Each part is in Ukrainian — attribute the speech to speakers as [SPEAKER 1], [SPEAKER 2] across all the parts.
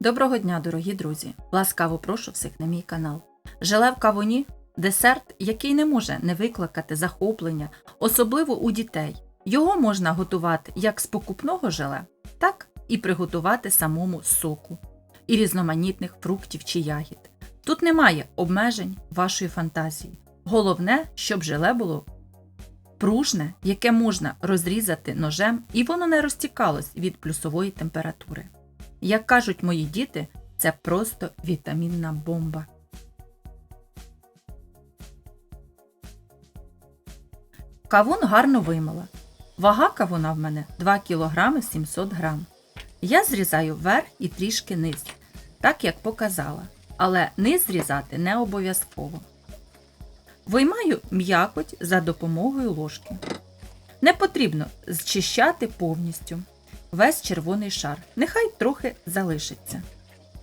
[SPEAKER 1] Доброго дня, дорогі друзі! Ласкаво прошу всіх на мій канал. Желе в кавуні десерт, який не може не викликати захоплення, особливо у дітей. Його можна готувати як з покупного желе, так і приготувати самому соку і різноманітних фруктів чи ягід. Тут немає обмежень вашої фантазії. Головне, щоб желе було пружне, яке можна розрізати ножем, і воно не розтікалось від плюсової температури. Як кажуть мої діти, це просто вітамінна бомба. Кавун гарно вимила. Вага кавуна в мене 2 кг 700 г. Я зрізаю верх і трішки низ, так як показала, але низ зрізати не обов'язково. Виймаю м'якоть за допомогою ложки. Не потрібно зчищати повністю весь червоний шар. Нехай трохи залишиться.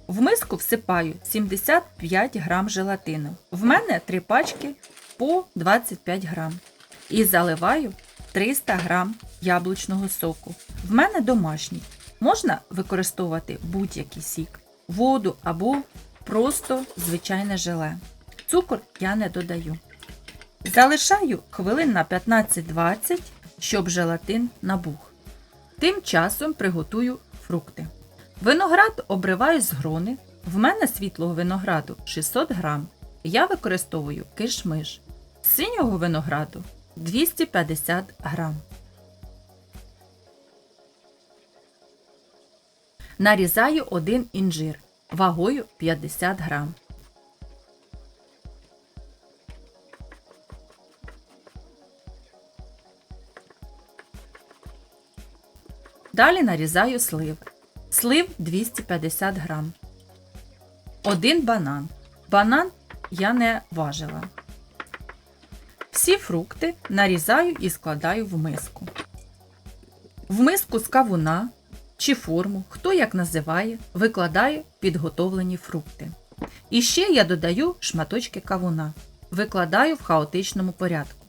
[SPEAKER 1] В миску всипаю 75 грам желатину. В мене три пачки по 25 грам. І заливаю 300 грам яблучного соку. В мене домашній. Можна використовувати будь-який сік, воду або просто звичайне желе. Цукор я не додаю. Залишаю хвилин на 15-20, щоб желатин набух. Тим часом приготую фрукти. Виноград обриваю з грони. В мене світлого винограду 600 грам. Я використовую кишмиш. Синього винограду 250 грам. Нарізаю один інжир вагою 50 грам. Далі нарізаю слив. Слив 250 грам. Один банан. Банан я не важила. Всі фрукти нарізаю і складаю в миску. В миску з кавуна чи форму, хто як називає, викладаю підготовлені фрукти. І ще я додаю шматочки кавуна. Викладаю в хаотичному порядку.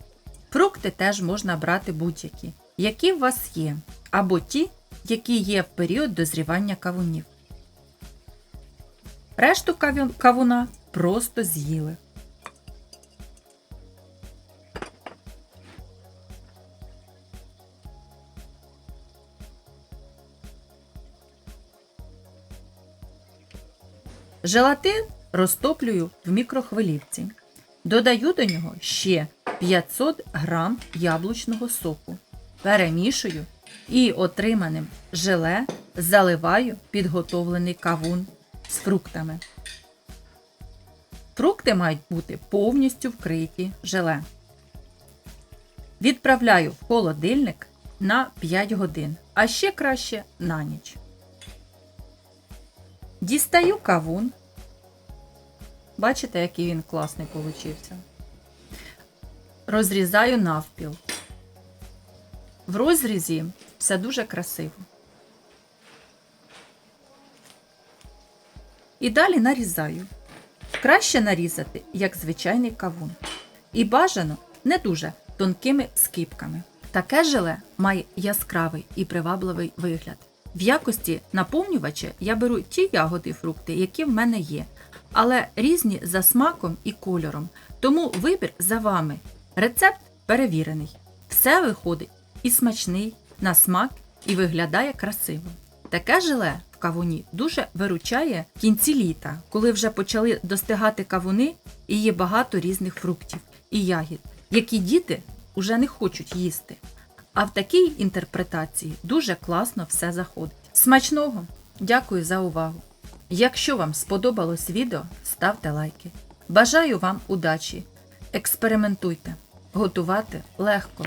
[SPEAKER 1] Фрукти теж можна брати будь-які, які у вас є, або ті, які є в період дозрівання кавунів. Решту кавуна просто з'їли. Желатин розтоплюю в мікрохвилівці. Додаю до нього ще 500 грам яблучного соку. Перемішую і отриманим желе заливаю підготовлений кавун з фруктами. Фрукти мають бути повністю вкриті желе. Відправляю в холодильник на 5 годин, а ще краще на ніч. Дістаю кавун. Бачите, який він класний получився. Розрізаю навпіл. В розрізі все дуже красиво. І далі нарізаю. Краще нарізати, як звичайний кавун. І бажано не дуже тонкими скипками. Таке желе має яскравий і привабливий вигляд. В якості наповнювача я беру ті ягоди і фрукти, які в мене є, але різні за смаком і кольором. Тому вибір за вами. Рецепт перевірений. Все виходить і смачний, на смак, і виглядає красиво. Таке желе в кавуні дуже виручає в кінці літа, коли вже почали достигати кавуни і є багато різних фруктів і ягід, які діти вже не хочуть їсти. А в такій інтерпретації дуже класно все заходить. Смачного! Дякую за увагу! Якщо вам сподобалось відео, ставте лайки. Бажаю вам удачі! Експериментуйте! Готувати легко.